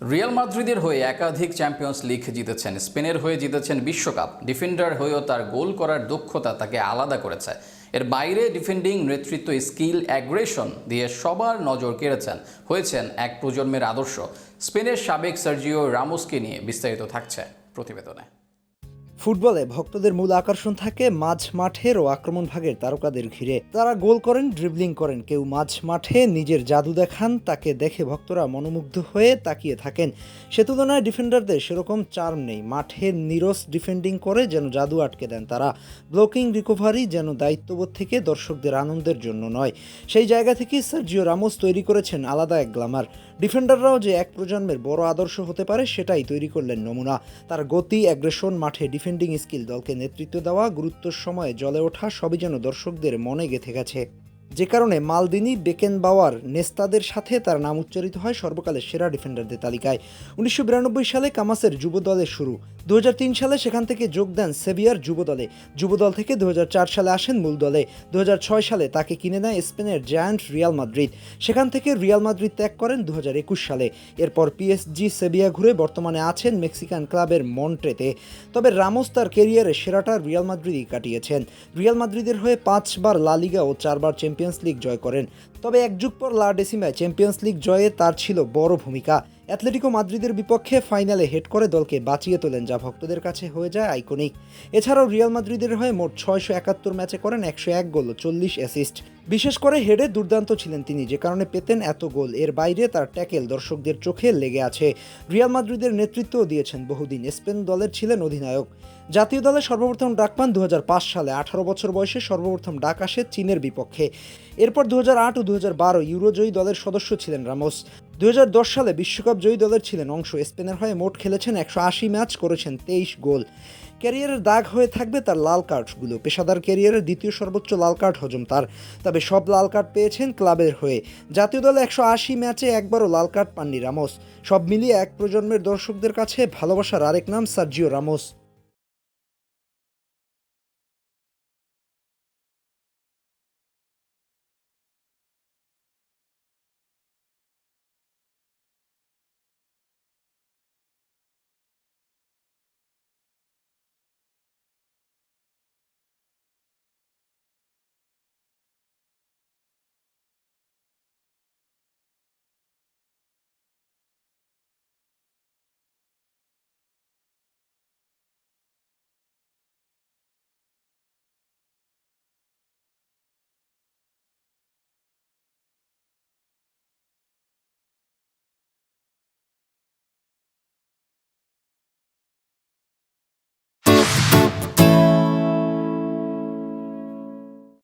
Real মাদ্রিদের হয়ে একাধিক চ্যাম্পিয়ন্স লিগ জিতেছেন। স্পেনের হয়ে জিতেছেন বিশ্বকাপ। ডিফেন্ডার হয়েও তার গোল করার দক্ষতা তাকে আলাদা করেছে। এর বাইরে ডিফেন্ডিং নেতৃত্ব স্কিল অ্যাগ্রেশন দিয়ে সবার নজর কেড়েছেন। হয়েছেন এক প্রজন্মের আদর্শ। স্পেনের সাবেক সার্জিও রামোসকে নিয়ে বিস্তারিত থাকছে প্রতিবেদনে। ফুটবলে ভক্তদের মূল আকর্ষণ থাকে মাঝ মাঠের ও আক্রমণ ভাগের তারকাদের ঘিরে। তারা গোল করেন ড্রিবলিং করেন। কেউ মাঝ মাঠে নিজের জাদু দেখান, তাকে দেখে ভক্তরা মনোমুগ্ধ হয়ে তাকিয়ে থাকেন। সে তুলনায় ডিফেন্ডারদের সেরকম চার্ম নেই। মাঠে নিরস ডিফেন্ডিং করে যেন জাদু আটকে দেন তারা। ব্লকিং রিকভারি যেন দায়িত্ববোধ থেকে দর্শকদের আনন্দের জন্য নয়। সেই জায়গা থেকেই সার্জিও রামোস তৈরি করেছেন আলাদা এক গ্লামার। ডিফেন্ডাররাও যে এক প্রজন্মের বড় আদর্শ হতে পারে, সেটাই তৈরি করলেন নমুনা। তার গতি অ্যাগ্রেশন মাঠে ডিফেন্ডিং স্কিল দলকে নেতৃত্ব দেওয়া গুরুত্বের সময়ে জলে ওঠা সবই যেন দর্শকদের মনে গেঁথে গেছে। যে কারণে মালদিনি বেকেন বাওয়ার নেস্তাদের সাথে তার নাম উচ্চারিত হয় সর্বকালের সেরা ডিফেন্ডারদের তালিকায়। উনিশশো বিরানব্বই সালে কামাসের যুব দলের শুরু। দুহাজার তিন সালে সেখান থেকে যোগ দেন সেভিয়ার যুব দলে যুবদল থেকে দুহাজার চার সালে আসেন মূল দলে। দুহাজার ছয় সালে তাকে কিনে নেয় স্পেনের জায়ান্ট রিয়াল মাদ্রিদ। সেখান থেকে রিয়াল মাদ্রিদ ত্যাগ করেন দু হাজার একুশ সালে। এরপর পিএসজি সেভিয়া ঘুরে বর্তমানে আছেন মেক্সিকান ক্লাবের মন্ট্রেতে। তবে রামোস তার কেরিয়ারে সেরাটা রিয়াল মাদ্রিদই কাটিয়েছেন। রিয়াল মাদ্রিদের হয়ে পাঁচবার লা লিগা ও চারবার চ্যাম্পিয়ন্স লিগ জয় করেন। তবে এক যুগ পর ডেসিমায় চ্যাম্পিয়ন্স লিগ জয়ে তার ছিল বড় ভূমিকা। অ্যাথলেটিকো মাদ্রিদের বিপক্ষে ফাইনালে হেড করে দলকে বাঁচিয়ে তোলেন যা ভক্তদের কাছে হয়ে যায় আইকনিক। এছাড়াও রিয়াল মাদ্রিদের হয়ে মোট ছয়শো একাত্তর ম্যাচে করেন একশো এক গোল, চল্লিশ অ্যাসিস্ট। বিশেষ করে হেডে দুর্দান্ত ছিলেন তিনি, যে কারণে পেতেন এত গোল। এর বাইরে তার ট্যাকেল দর্শকদের চোখে লেগে আছে। রিয়াল মাদ্রিদের নেতৃত্বও দিয়েছেন বহুদিন। স্পেন দলের ছিলেন অধিনায়ক। জাতীয় দলে সর্বপ্রথম ডাক পান দু হাজার পাঁচ সালে। আঠারো বছর বয়সে সর্বপ্রথম ডাক আসে চীনের বিপক্ষে। এরপর দু ও দু ইউরোজয়ী দলের সদস্য ছিলেন রামোস। দুই হাজার দশ সালে বিশ্বকাপ জয়ী দলের ছিলেন অংশ। স্পেনের হয়ে মোট খেলেছেন একশো আশি ম্যাচ, করেছেন তেইশ গোল। ক্যারিয়ারের দাগ হয়ে থাকবে তার লাল কার্ডগুলো। পেশাদার ক্যারিয়ারের দ্বিতীয় সর্বোচ্চ লাল কার্ড হজম তার। তবে সব লাল কার্ড পেয়েছেন ক্লাবের হয়ে। জাতীয় দলে একশো আশি ম্যাচে একবারও লাল কার্ড পাননি রামোস। সব মিলিয়ে এক প্রজন্মের দর্শকদের কাছে ভালোবাসার আরেক নাম সার্জিও রামোস।